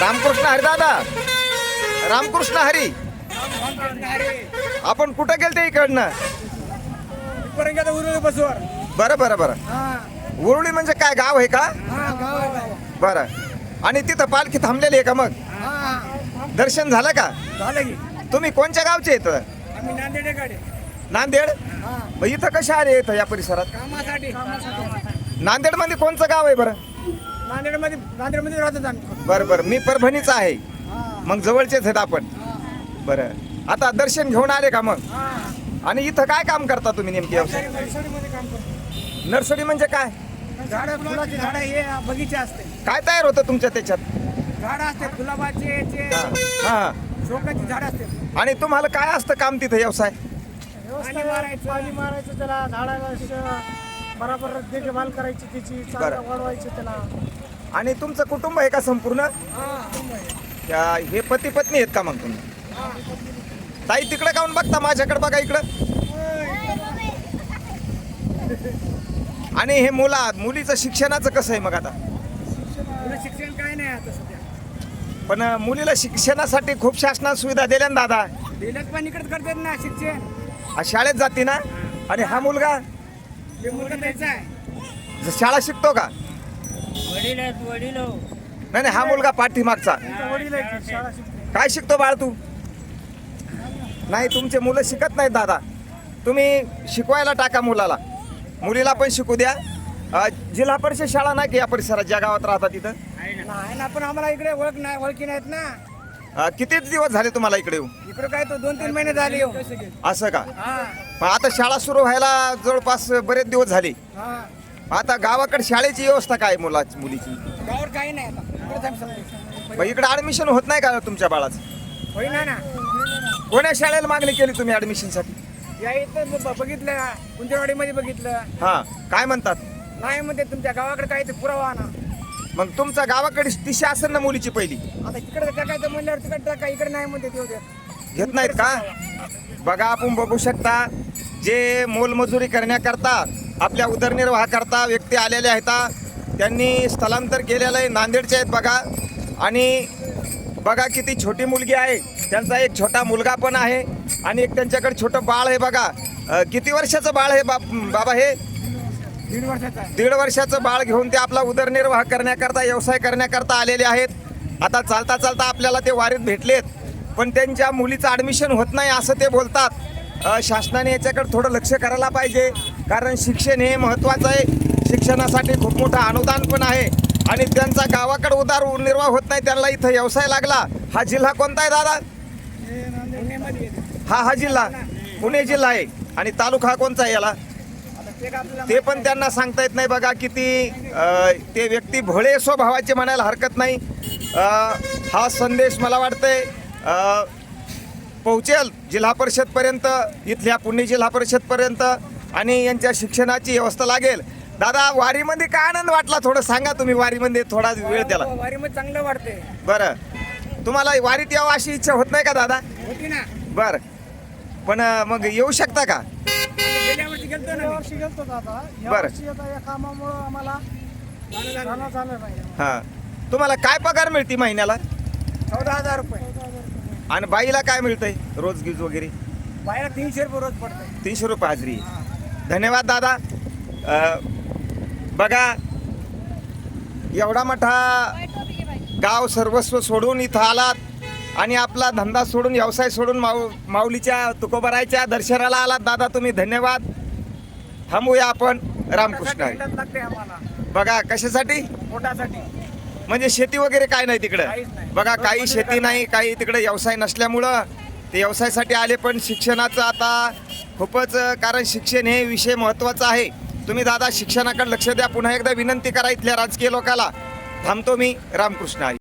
रामकृष्ण हरी दादा. रामकृष्ण हरी. आपण कुठं गेलते इकडनं? बरं बरं बरं. उरुळी म्हणजे काय गाव आहे का? हा. बरं. आणि तिथं पालखी थांबलेली आहे का मग? हा. दर्शन झालं का? तुम्ही कोणत्या गावचे येत नांदेड? हा. मग इथं कशा आले इथं या परिसरात? नांदेडमध्ये कोणचं गाव आहे बरं? नांदेडमध्ये नांदेडमध्ये आम्ही. बरं बरं. मी परभणीचा आहे. हा. मग जवळचेच आहेत आपण. बरं. आता दर्शन घेऊन आले का मग? हा. आणि इथं काय काम करता तुम्ही नेमके? व्यवसाय नर्सरीमध्ये काम करतो. नर्सरी म्हणजे काय? झाडं फुलाची झाडं हे बगीचे असते. काय तयार होतं तुमच्या त्याच्यात? झाडं असते गुलाबाचे चे हा. शोकाची झाडं असते. आणि तुम्हाला काय असतं काम तिथं व्यवसाय? पाणी मारायचं. पाणी मारायचं त्याला. झाडाला श- बराबर देखभाल करायची त्याची. बरं. वाढवायची त्याला. आणि तुमचं कुटुंब आहे का संपूर्ण? हा. त्या- हे पती पत्नी आहेत का मग तुम्ही? ताई तिकडे काऊन बघता? माझ्याकडे बघा इकडं. आणि हे मुला मुलीचं शिक्षणाचं कसं आहे मग आता? शिक्षण काय नाही आता सध्या. पण मुलीला शिक्षणासाठी खूप शासनात सुविधा दिल्या ना दादा. पण इकडे करतात ना शिक्षण. शाळेत जाते ना? आणि हा मुलगा? ते मुलगा द्यायचा आहे. ज- शाळा शिकतो का? वडील आहेत वडील नाही नाही हा मुलगा पाठीमागचा. वडील आहेत शाळा शिकते काय शिकतो बाळ तू? नाही तुमचे मुलं शिकत नाहीत दादा. तुम्ही शिकवायला टाका मुलाला. मुलीला पण शिकू द्या. अ, जिल्हा परिषद शाळा नाही की या परिसरात ज्या गावात राहता तिथं? नाही ना पण आम्हाला इकडे ओळख नाही ओळखी नाहीत ना. अ, किती दिवस झाले तुम्हाला इकडे येऊन? इकडे काय तो दोन तीन महिने झाले येऊ असं का? हा. आता शाळा सुरू व्हायला जवळपास बरेच दिवस झाले. हा. आता गावाकडे शाळेची व्यवस्था काय मुला मुलीची? गावावर काही नाही आता. इकडेच आम्ही सगळे. मग इकडे ऍडमिशन होत नाही का तुमच्या बाळाचं? होईना ना कोण्या शाळेला मागणी केली तुम्ही ऍडमिशनसाठी या इथं ब- बघितलं कुंजरवाडीमध्ये बघितलं. हा. काय म्हणतात? नाही म्हणते तुमच्या गावाकडे काय ते पुरावा ना मग तुमच्या गावाकडे दिशा असेल ना मुलीची पहिली. आता इकडे टाकायचं म्हणल्यावर तिकडे टाका इकडे नाही म्हणते ते उद्या. घेत नाहीत का? बघा आपण बघू शकता जे मोलमजुरी करण्याकरता आपल्या उदरनिर्वाह करता व्यक्ती आलेले आहेत. त्यांनी स्थलांतर केलेलं आहे. नांदेडचे आहेत बघा. आणि बघा किती छोटी मुलगी आहे. त्यांचा एक छोटा मुलगा पण आहे. आणि एक त्यांच्याकडे छोटं बाळ आहे बघा. किती वर्षाचं बाळ आहे बाप बाबा हे? दीड वर्षाचा दीड वर्षाचं बाळ घेऊन ते आपला उदरनिर्वाह करण्याकरता व्यवसाय करण्याकरता आलेले आहेत. आता चालता चालता आपल्याला ते वारीत भेटलेत. पण त्यांच्या मुलीचं ॲडमिशन होत नाही असं ते बोलतात. शासनाने याच्याकडे थोडं लक्ष करायला पाहिजे. कारण शिक्षण हे महत्त्वाचं आहे. शिक्षणासाठी खूप मोठं अनुदान पण आहे. आणि त्यांचा गावाकडे उदार निर्वाह होत नाही त्यांना इथं व्यवसाय लागला. हा जिल्हा कोणता आहे दादा? हा हा जिल्हा. पुणे जिल्हा आहे. आणि तालुका हा कोणता आहे याला? ते पण त्यांना सांगता येत नाही बघा किती ते व्यक्ती भोळे स्वभावाचे म्हणायला हरकत नाही. हा संदेश मला वाटतंय पोहोचेल जिल्हा परिषदपर्यंत इथल्या पुणे जिल्हा परिषदपर्यंत. आणि यांच्या शिक्षणाची व्यवस्था लागेल. दादा वारीमध्ये काय आनंद वाटला? थोडं सांगा तुम्ही वारीमध्ये थोडा वेळ त्याला. वारीमध्ये चांगलं वाटते बरं. तुम्हाला वारीत यावं अशी इच्छा होत नाही का दादा? होती ना. बरं. पण मग येऊ शकता का? गेल्या वर्षी गेलतो ना गेल्या वर्षी गेलतो दादा. या बरं. वर्षी आता या कामामुळं आम्हाला मी. जाणं झालं नाही. हां. तुम्हाला काय पगार मिळते महिन्याला? चौदा हजार रुपये. आणि बाईला काय मिळतंय? रोज गिज वगैरे? बाहेर तीनशे रुपये रोज पडते तीनशे रुपये हाजरी. धन्यवाद दादा. बघा एवढा मोठा गाव सर्वस्व सोडून इथं आलात आणि आपला धंदा सोडून व्यवसाय सोडून माऊ माऊलीच्या तुकोबरायच्या दर्शनाला आलात दादा तुम्ही धन्यवाद. थांबूया आपण. रामकृष्ण बघा कशासाठी? पोटासाठी म्हणजे शेती वगैरे काय नाही तिकडं. बघा काही शेती नाही काही तिकडे व्यवसाय नसल्यामुळं ते व्यवसायासाठी आले पण शिक्षणाचं आता खूपच कारण शिक्षण हे विषय महत्त्वाचा आहे. तुम्ही दादा शिक्षणाकडे लक्ष द्या. पुन्हा एकदा विनंती करा इथल्या राजकीय लोकाला. थांबतो मी. रामकृष्ण आई.